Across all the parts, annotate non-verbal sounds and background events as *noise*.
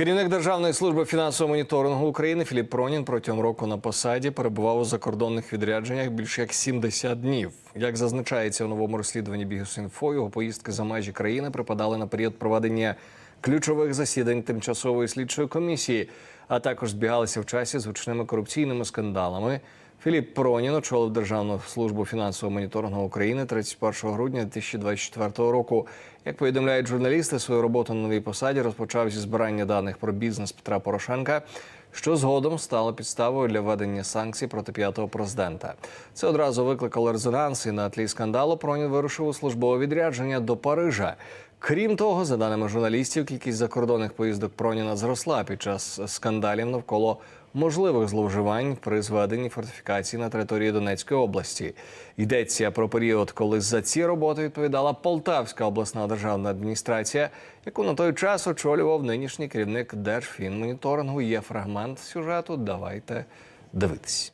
Керівник Державної служби фінансового моніторингу України Філіп Пронін протягом року на посаді перебував у закордонних відрядженнях більш як 70 днів. Як зазначається у новому розслідуванні Бігус.Інфо, його поїздки за межі країни припадали на період проведення ключових засідань тимчасової слідчої комісії, а також збігалися в часі з гучними корупційними скандалами. Філіп Пронін очолив Державну службу фінансового моніторингу України 31 грудня 2024 року. Як повідомляють журналісти, свою роботу на новій посаді розпочав зі збирання даних про бізнес Петра Порошенка, що згодом стало підставою для введення санкцій проти п'ятого президента. Це одразу викликало резонанс, і на тлі скандалу Пронін вирушив у службове відрядження до Парижа. Крім того, за даними журналістів, кількість закордонних поїздок Проніна зросла під час скандалів навколо можливих зловживань при зведенні фортифікацій на території Донецької області. Йдеться про період, коли за ці роботи відповідала Полтавська обласна державна адміністрація, яку на той час очолював нинішній керівник Держфінмоніторингу. Є фрагмент сюжету. Давайте дивитись.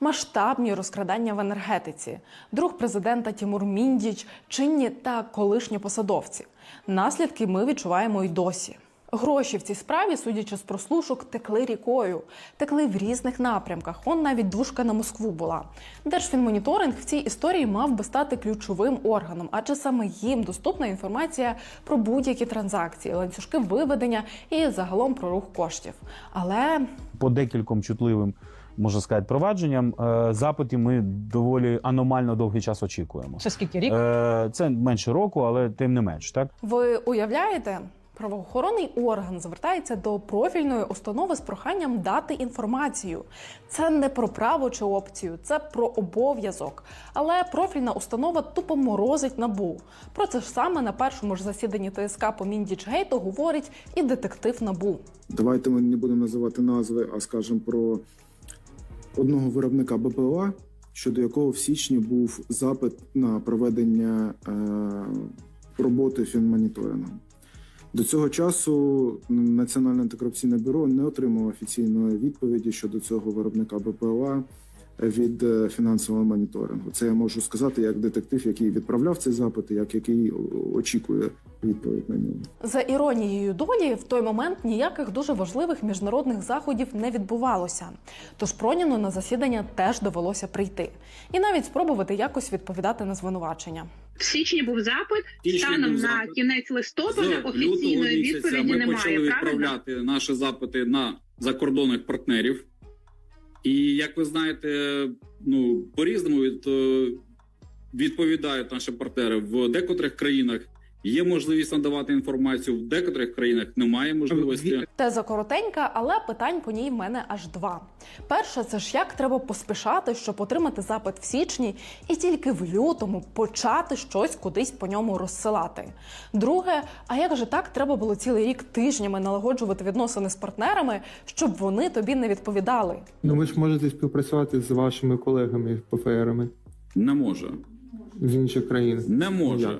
Масштабні розкрадання в енергетиці, друг президента Тімур Міндіч, чинні та колишні посадовці. Наслідки ми відчуваємо й досі. Гроші в цій справі, судячи з прослушок, текли рікою, текли в різних напрямках. Он навіть двушка на Москву була. Держфінмоніторинг в цій історії мав би стати ключовим органом, адже саме їм доступна інформація про будь-які транзакції, ланцюжки виведення і загалом про рух коштів. Але по декільком чутливим, можна сказати, провадженням е, запити ми доволі аномально довгий час очікуємо. Це скільки рік? Е, Це менше року, але тим не менш, так Ви уявляєте? Правоохоронний орган звертається до профільної установи з проханням дати інформацію. Це не про право чи опцію, це про обов'язок. Але профільна установа тупо морозить набу. Про це ж саме на першому ж засіданні ТСК по Міндічгейту говорить і детектив набу. Давайте ми не будемо називати назви, а скажемо про одного виробника БПЛА, щодо якого в січні був запит на проведення е, роботи фінмоніторингу. До цього часу Національне антикорупційне бюро не отримало офіційної відповіді щодо цього виробника БПЛА від е, фінансового моніторингу. Це я можу сказати як детектив, який відправляв цей запит, як який очікує відповідь на нього. За іронією долі, в той момент ніяких дуже важливих міжнародних заходів не відбувалося. Тож Проніну на засідання теж довелося прийти і навіть спробувати якось відповідати на звинувачення. В січні був запит. Січні Станом був на запит. кінець листопада З офіційної відповіді ми немає. почали Правильно? відправляти наші запити на закордонних партнерів. І як ви знаєте, ну по-різному від, е, відповідають наші партнери в декотрих країнах. Є можливість надавати інформацію, в декотрих країнах немає можливості. Теза коротенька, але питань по ній в мене аж два. Перше, це ж як треба поспішати, щоб отримати запит в січні, і тільки в лютому почати щось кудись по ньому розсилати. Друге, а як же так треба було цілий рік тижнями налагоджувати відносини з партнерами, щоб вони тобі не відповідали? Ну, ви ж можете співпрацювати з вашими колегами ПФРами Не може, з інших країн. не може.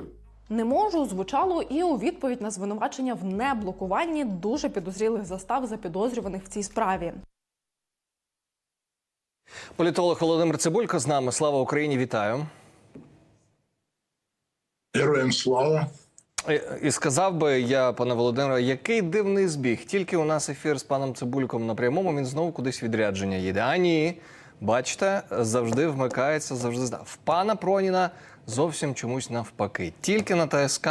Не можу звучало і у відповідь на звинувачення в неблокуванні дуже підозрілих застав запідозрюваних в цій справі. Політолог Володимир Цибулько з нами. Слава Україні! Вітаю. Героям слава. І- І сказав би я, пане Володимире, який дивний збіг. Тільки у нас ефір з паном Цибульком на прямому, він знову кудись відрядження їде. А ні, бачите, завжди вмикається, завжди. В пана Проніна зовсім чомусь навпаки. Тільки на ТСК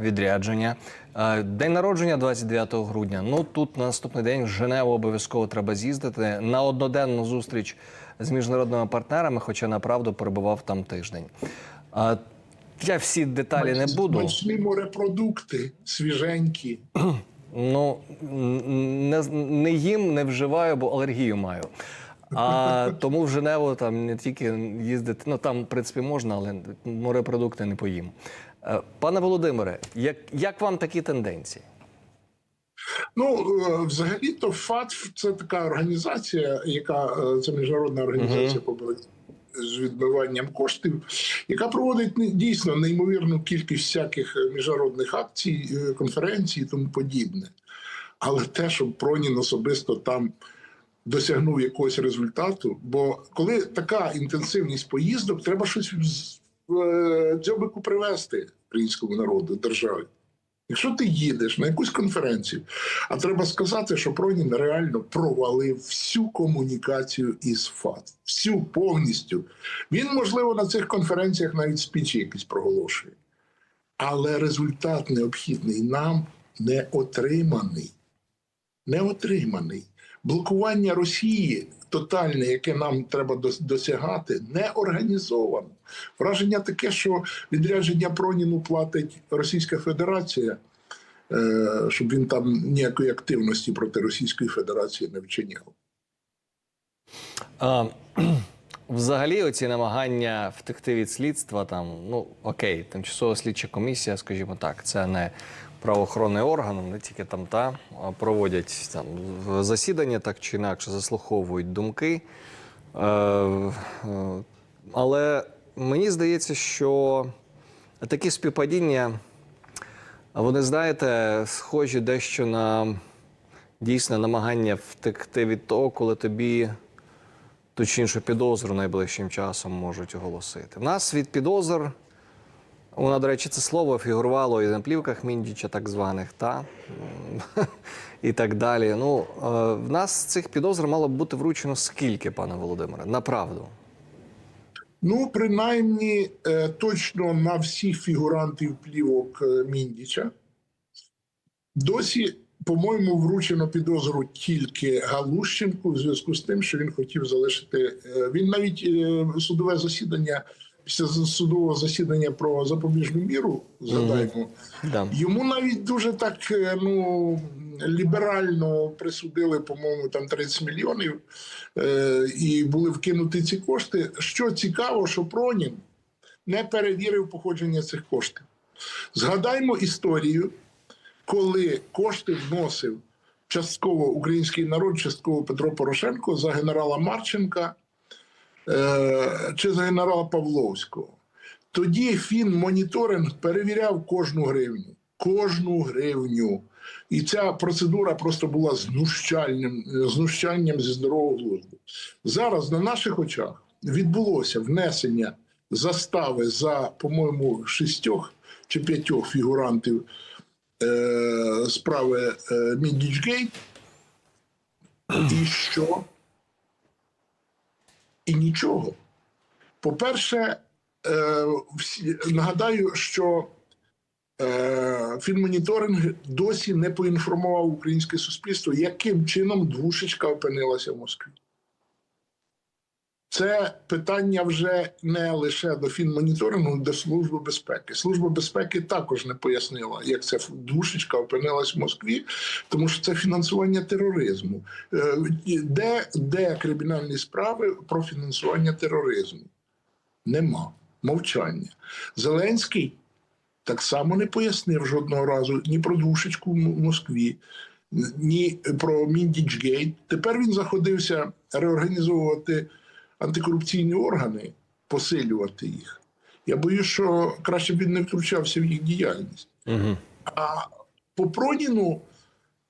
відрядження. Е, День народження 29 грудня. Ну тут на наступний день в Женеву обов'язково треба з'їздити на одноденну зустріч з міжнародними партнерами, хоча направду перебував там тиждень. Я всі деталі не буду. Смачні морепродукти, свіженькі. Ну не, не їм, не вживаю, бо алергію маю. А тому в Женеву там не тільки їздити, ну там, в принципі, можна, але морепродукти не поїм. Е, Пане Володимире, як, як вам такі тенденції? Ну, е, взагалі-то ФАТФ це така організація, яка е, це міжнародна організація по боротьбі з відмиванням коштів, яка проводить не- дійсно неймовірну кількість всяких міжнародних акцій, конференцій і тому подібне. Але те, щоб Пронін особисто там досягнув якогось результату, бо коли така інтенсивність поїздок, треба щось в е, дзьобику привезти українському народу, державі. Якщо ти їдеш на якусь конференцію, а треба сказати, що Пронін реально провалив всю комунікацію із ФАТ, всю повністю. Він, можливо, на цих конференціях навіть спічі якісь проголошує. Але результат необхідний нам не отриманий. Не отриманий. Блокування Росії тотальне, яке нам треба досягати, не організовано. Враження таке, що відрядження Проніну платить Російська Федерація, е, щоб він там ніякої активності проти Російської Федерації не вчиняв. А, *clears throat* взагалі, оці намагання втекти від слідства, там, ну окей, тимчасова слідча комісія, скажімо так, це не правоохоронний орган, вони тільки там та проводять там засідання, так чи інакше заслуховують думки. Е, е, але мені здається, що такі співпадіння, вони, знаєте, схожі дещо на дійсне намагання втекти від того, коли тобі ту чи іншу підозру найближчим часом можуть оголосити. В нас від підозр, вона, до речі, це слово фігурувало і на плівках Міндіча, так званих, та? і так далі. Ну, е, в нас цих підозр мало б бути вручено скільки, пане Володимире? Направду. Ну, принаймні, е, точно на всіх фігурантів плівок е, Міндіча. Досі, по-моєму, вручено підозру тільки Галущенку в зв'язку з тим, що він хотів залишити. Він навіть судове засідання після судового засідання про запобіжну міру, згадаємо, Да. Йому навіть дуже так е, ну ліберально присудили, по-моєму, там 30 мільйонів, е, і були вкинуті ці кошти. Що цікаво, що Пронін не перевірив походження цих коштів. Згадаймо історію, коли кошти вносив частково український народ, частково Петро Порошенко за генерала Марченка чи за генерала Павловського. Тоді фінмоніторинг перевіряв кожну гривню. Кожну гривню. І ця процедура просто була знущальним, знущанням зі здорового глузду. Зараз на наших очах відбулося внесення застави за, по-моєму, шістьох чи п'ятьох фігурантів е, справи е, Міндічгейт. І що? І нічого. По-перше, е, нагадаю, що е, фінмоніторинг досі не поінформував українське суспільство, яким чином двушечка опинилася в Москві. Це питання вже не лише до фінмоніторингу, до Служби безпеки. Служба безпеки також не пояснила, як ця двушечка опинилась в Москві, тому що це фінансування тероризму. Е, Де, де кримінальні справи про фінансування тероризму? Нема. Мовчання. Зеленський так само не пояснив жодного разу ні про двушечку в Москві, ні про Міндічгейт. Тепер він заходився реорганізовувати антикорупційні органи, посилювати їх. Я боюсь, що краще б він не втручався в їх діяльність. Угу. А по Проніну,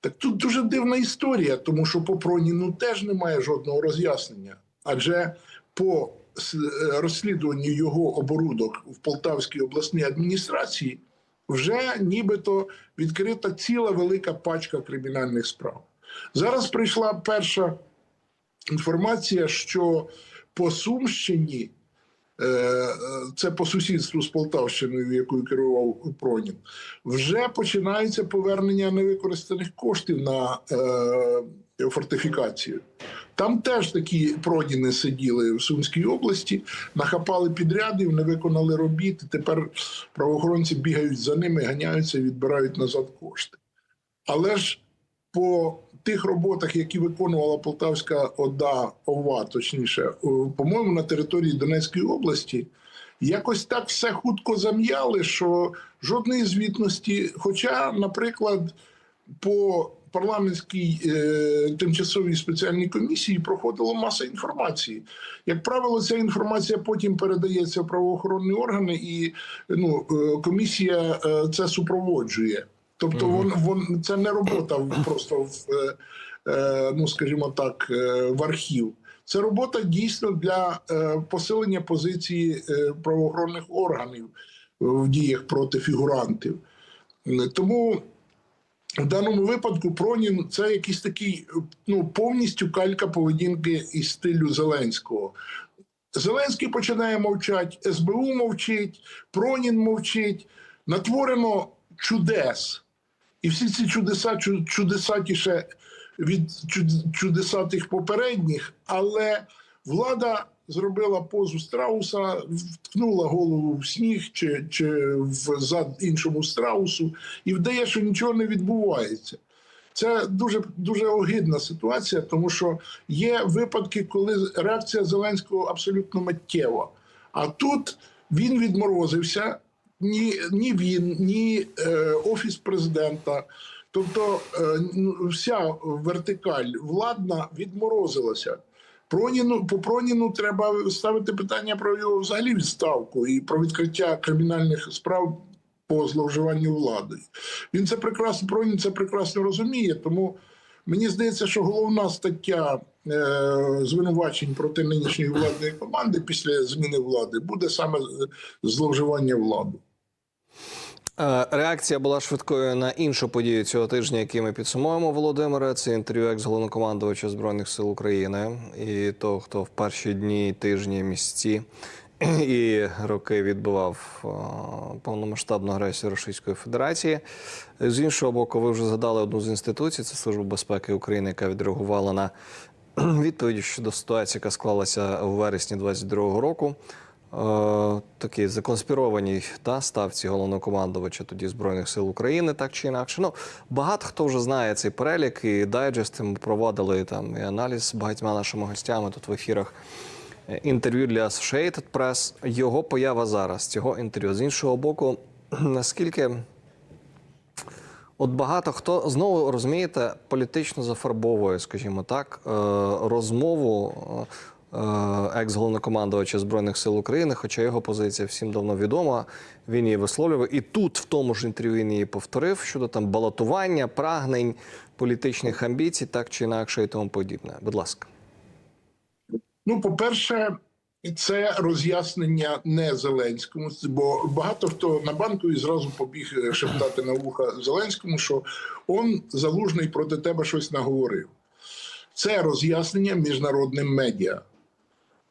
так тут дуже дивна історія, тому що по Проніну теж немає жодного роз'яснення. Адже по розслідуванню його оборудок в Полтавській обласній адміністрації вже нібито відкрита ціла велика пачка кримінальних справ. Зараз прийшла перша інформація, що по Сумщині е, це по сусідству з Полтавщиною, якою керував Пронін, вже починається повернення невикористаних коштів на е, фортифікацію. Там теж такі проніни сиділи в Сумській області, нахапали підрядів, не виконали робіт. Тепер правоохоронці бігають за ними, ганяються і відбирають назад кошти. Але ж по тих роботах, які виконувала Полтавська ОДА ОВА, точніше, по-моєму, на території Донецької області, якось так все хутко зам'яли, що жодної звітності. Хоча, наприклад, по парламентській е, тимчасовій спеціальній комісії проходила маса інформації. Як правило, ця інформація потім передається в правоохоронні органи, і ну, е, комісія е, це супроводжує. Тобто, вон, вон це не робота просто в е, е, ну, скажімо так, е, в архів. Це робота дійсно для е, посилення позиції е, правоохоронних органів в діях проти фігурантів. Тому в даному випадку Пронін це якийсь такий ну, повністю калька поведінки і стилю Зеленського. Зеленський починає мовчати, СБУ мовчить, Пронін мовчить. Натворено чудес. І всі ці чудеса чу- чудесатіше від чуд- чудесатих попередніх, але влада зробила позу страуса, вткнула голову в сніг чи, чи в зад іншому страусу і вдає, що нічого не відбувається. Це дуже дуже огидна ситуація, тому що є випадки, коли реакція Зеленського абсолютно миттєва. А тут він відморозився, ні, ні він, ні е, офіс президента. Тобто е, ну, вся вертикаль владна відморозилася. Проніну по Проніну треба ставити питання про його взагалі відставку і про відкриття кримінальних справ по зловживанню владою. Він це прекрасно Пронін це прекрасно розуміє. Тому мені здається, що головна стаття е, звинувачень проти нинішньої владної команди після зміни влади буде саме е, зловживання владою. Е, Реакція була швидкою на іншу подію цього тижня, який ми підсумуємо Володимире. Це інтерв'ю екс-головнокомандувача збройних сил України і того, хто в перші дні, тижні, місяці *clears throat* і роки відбував е, повномасштабну агресію Російської Федерації. З іншого боку, ви вже згадали одну з інституцій, це Служба безпеки України, яка відреагувала на *clears throat* відповіді щодо ситуації, яка склалася у вересні 2022 року. Е, Такі законспірованій та ставці головнокомандувача тоді збройних сил України, так чи інакше. Ну багато хто вже знає цей перелік, і дайджести ми проводили там і аналіз з багатьма нашими гостями тут в ефірах. Е, Інтерв'ю для Associated Press. Його поява зараз цього інтерв'ю. З іншого боку, *clears throat* наскільки От багато хто знову розумієте, політично зафарбовує, скажімо так, е, розмову екс-головнокомандувача Збройних сил України, хоча його позиція всім давно відома. Він її висловлював. І тут, в тому ж інтерв'ю, він її повторив щодо там балотування, прагнень, політичних амбіцій, так чи інакше, і тому подібне. Будь ласка. Ну, по-перше, це роз'яснення не Зеленському, бо багато хто на банку і зразу побіг е, шептати на вуха Зеленському, що он залужний проти тебе щось наговорив. Це роз'яснення міжнародним медіа.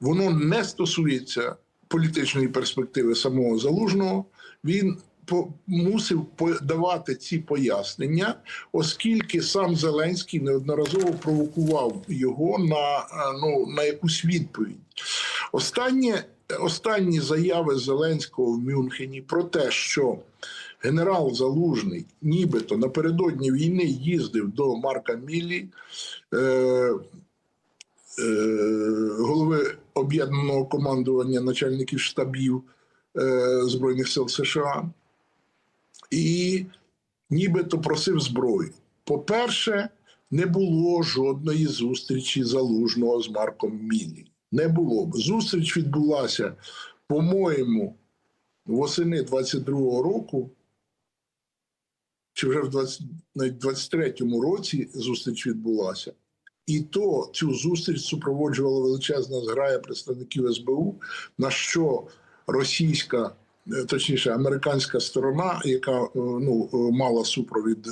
Воно не стосується політичної перспективи самого залужного. Він по- мусив давати ці пояснення, оскільки сам Зеленський неодноразово провокував його на, е, ну, на якусь відповідь. Останнє, останні заяви Зеленського в Мюнхені про те, що генерал Залужний нібито напередодні війни їздив до Марка Міллі, е, е, голови об'єднаного командування начальників штабів е, Збройних сил США, і нібито просив зброю. По-перше, не було жодної зустрічі залужного з Марком Міллі. Не було. Зустріч відбулася, по-моєму, восени 22-го року, чи вже в 20, навіть 23-му році зустріч відбулася. І то цю зустріч супроводжувала величезна зграя представників СБУ, на що російська, е, точніше, американська сторона, яка е, ну, е, мала супровід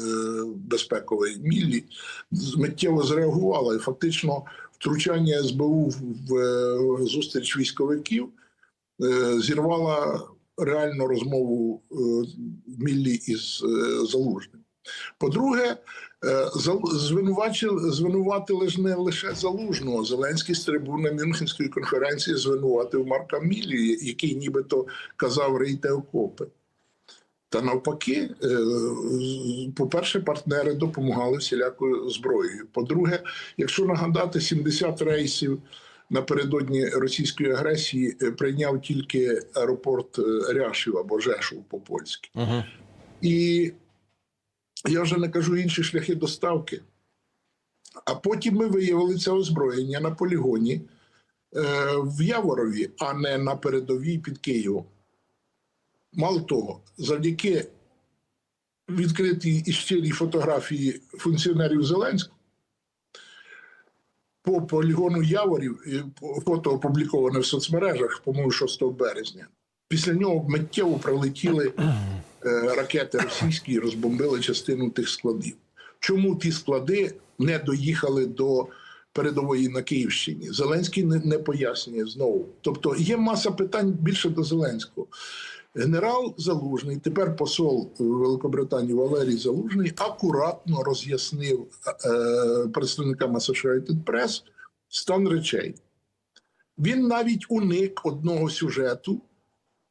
безпекової міллі, з- миттєво зреагувала. І фактично втручання СБУ в, зустріч військовиків зірвала реальну розмову Міллі із Залужним. По-друге, е, звинувачили, звинуватили ж не лише Залужного. Зеленський з трибуни Мюнхенської конференції звинуватив Марка Міллі, який нібито казав рейте окопи. Та навпаки, е, по-перше, партнери допомагали всілякою зброєю. По-друге, якщо нагадати, 70 рейсів напередодні російської агресії е, прийняв тільки аеропорт Ряшів або Жешов по-польськи. Угу. І я вже не кажу інші шляхи доставки. А потім ми виявили це озброєння на полігоні е, в Яворові, а не на передовій під Києвом. Мало того, завдяки відкритій і щирій фотографії функціонерів Зеленського по полігону Яворів фото опубліковане в соцмережах, по-моєму, 6 березня. Після нього миттєво прилетіли е, ракети російські розбомбили частину тих складів. Чому ті склади не доїхали до передової на Київщині? Зеленський не, не пояснює знову. Тобто є маса питань більше до Зеленського. Генерал Залужний, тепер посол Великобританії Валерій Залужний, акуратно роз'яснив е, представникам Associated Press стан речей. Він навіть уник одного сюжету,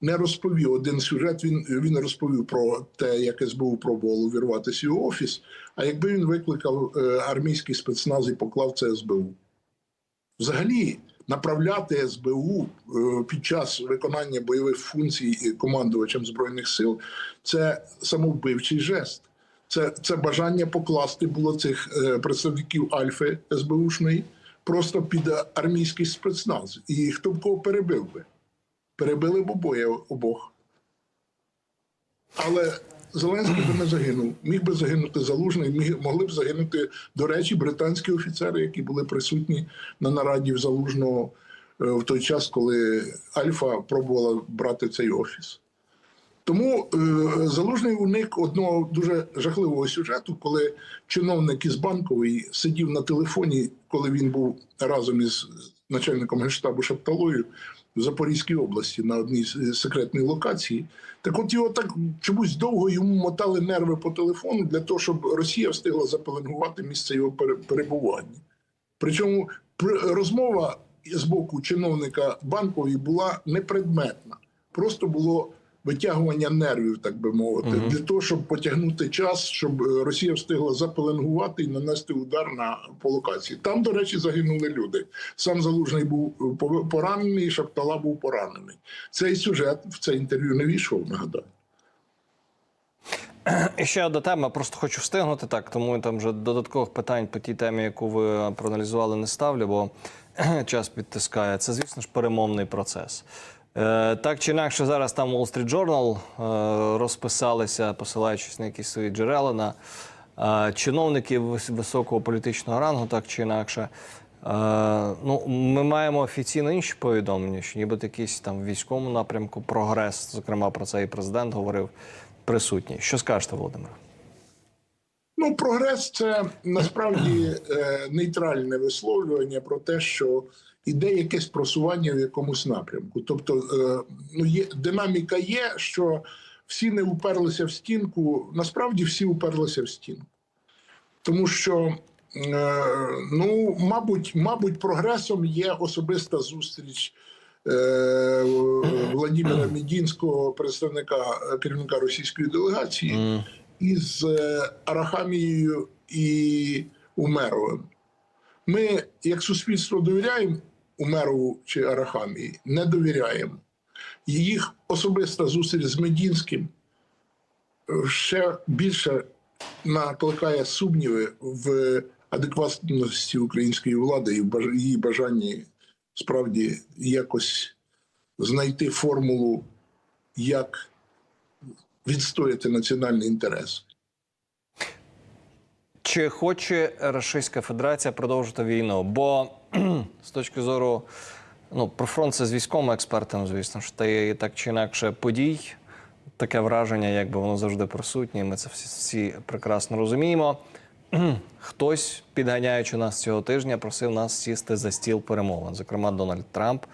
не розповів один сюжет. Він, він розповів про те, як СБУ пробувало увірватися його офіс. А якби він викликав е, армійський спецназ і поклав це СБУ. Взагалі, направляти СБУ е, під час виконання бойових функцій командувачем збройних сил це самовбивчий жест. Це, це бажання покласти було цих е, представників Альфи СБУшної просто під армійський спецназ. І хто б кого перебив би? Перебили б обоє обох. Але Зеленський би не загинув. Міг би загинути залужний, міг, могли б загинути, до речі, британські офіцери, які були присутні на нараді в залужного е, в той час, коли Альфа пробувала брати цей офіс. Тому е, залужний уник одного дуже жахливого сюжету, коли чиновник із банкової сидів на телефоні, коли він був разом із начальником генштабу Шапталою в Запорізькій області на одній з секретної локації. Так от його так чомусь довго йому мотали нерви по телефону для того, щоб Росія встигла запеленгувати місце його пере- перебування. Причому пр- розмова з боку чиновника банкової була непредметна. Просто було витягування нервів, так би мовити, Мгм. для того, щоб потягнути час, щоб е, Росія встигла запеленгувати і нанести удар на по локації. Там, до речі, загинули люди. Сам залужний був е, поранений, Шаптала був поранений. Цей сюжет в це інтерв'ю не війшов. Нагадаю. І ще одна тема, просто хочу встигнути так, тому там вже додаткових питань по тій темі, яку ви проаналізували, не ставлю, бо *clears throat* час підтискає. Це, звісно ж, перемовний процес. Е, так чи інакше, зараз там Wall Street Journal е, розписалися, посилаючись на якісь свої джерела на е, чиновників високого політичного рангу, так чи інакше. Ну, ми маємо офіційно інші повідомлення, що нібито якийсь там в військовому напрямку прогрес, зокрема про це і президент говорив, присутній. Що скажете, Володимир? Ну, прогрес це насправді е, нейтральне висловлювання про те, що іде якесь просування в якомусь напрямку. Тобто, е, ну є динаміка є, що всі не уперлися в стінку. Насправді всі уперлися в стінку, тому що. е, Ну, мабуть, мабуть, прогресом є особиста зустріч Владимира Мідінського, представника керівника російської делегації, із е, Арахамією і Умеровим. Ми, як суспільство, довіряємо Умерову чи Арахамії? Не довіряємо. Їх особиста зустріч з Медінським е, ще більше накликає сумніви в адекватності української влади і в її бажанні справді якось знайти формулу, як відстояти національний інтерес. Чи хоче Російська Федерація продовжити війну? Бо з точки зору ну, про фронт це з військовими експертами, звісно ж, та і так чи інакше подій. Таке враження, якби воно завжди присутнє. Ми це всі, всі прекрасно розуміємо. Хтось, підганяючи нас цього тижня, просив нас сісти за стіл перемовин, зокрема Дональд Трамп.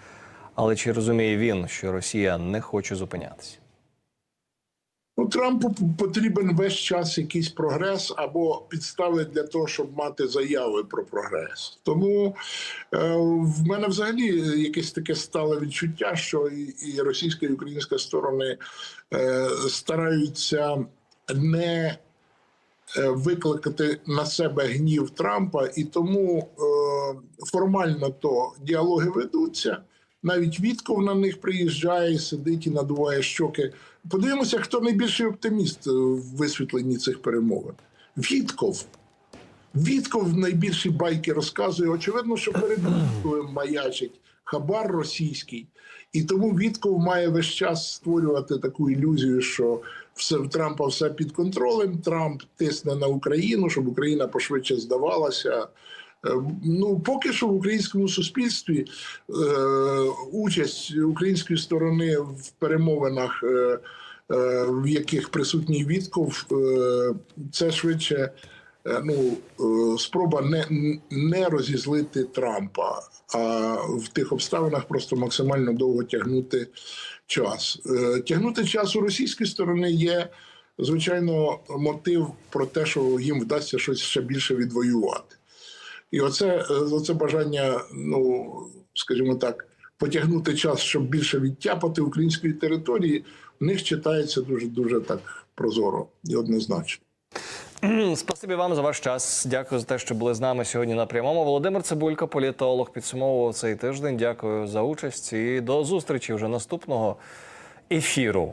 Але чи розуміє він, що Росія не хоче зупинятися? Ну, Трампу потрібен весь час якийсь прогрес або підстави для того, щоб мати заяви про прогрес. Тому е, в мене взагалі якесь таке стале відчуття, що і, і російська і українська сторони е, стараються не е, викликати на себе гнів Трампа, і тому е, формально то діалоги ведуться. Навіть Вітков на них приїжджає, сидить і надуває щоки. Подивимося, хто найбільший оптиміст в висвітленні цих перемовин. Вітков. Вітков найбільші байки розказує. Очевидно, що перед Вітковим маячить хабар російський, і тому Вітков має весь час створювати таку ілюзію, що все в Трампа все під контролем. Трамп тисне на Україну, щоб Україна пошвидше здавалася. Е, Ну, поки що в українському суспільстві е, участь української сторони в перемовинах е, в яких присутній Вітков, е, це швидше ну, спроба не, не розізлити Трампа, а в тих обставинах просто максимально довго тягнути час. Тягнути час у російській сторони є, звичайно, мотив про те, що їм вдасться щось ще більше відвоювати. І оце, е, оце бажання, ну скажімо так, потягнути час, щоб більше відтяпати української території, в них читається дуже дуже так прозоро і однозначно. Спасибі вам за ваш час. Дякую за те, що були з нами сьогодні на прямому. Володимир Цибулько, політолог, підсумовував цей тиждень. Дякую за участь і до зустрічі вже наступного ефіру.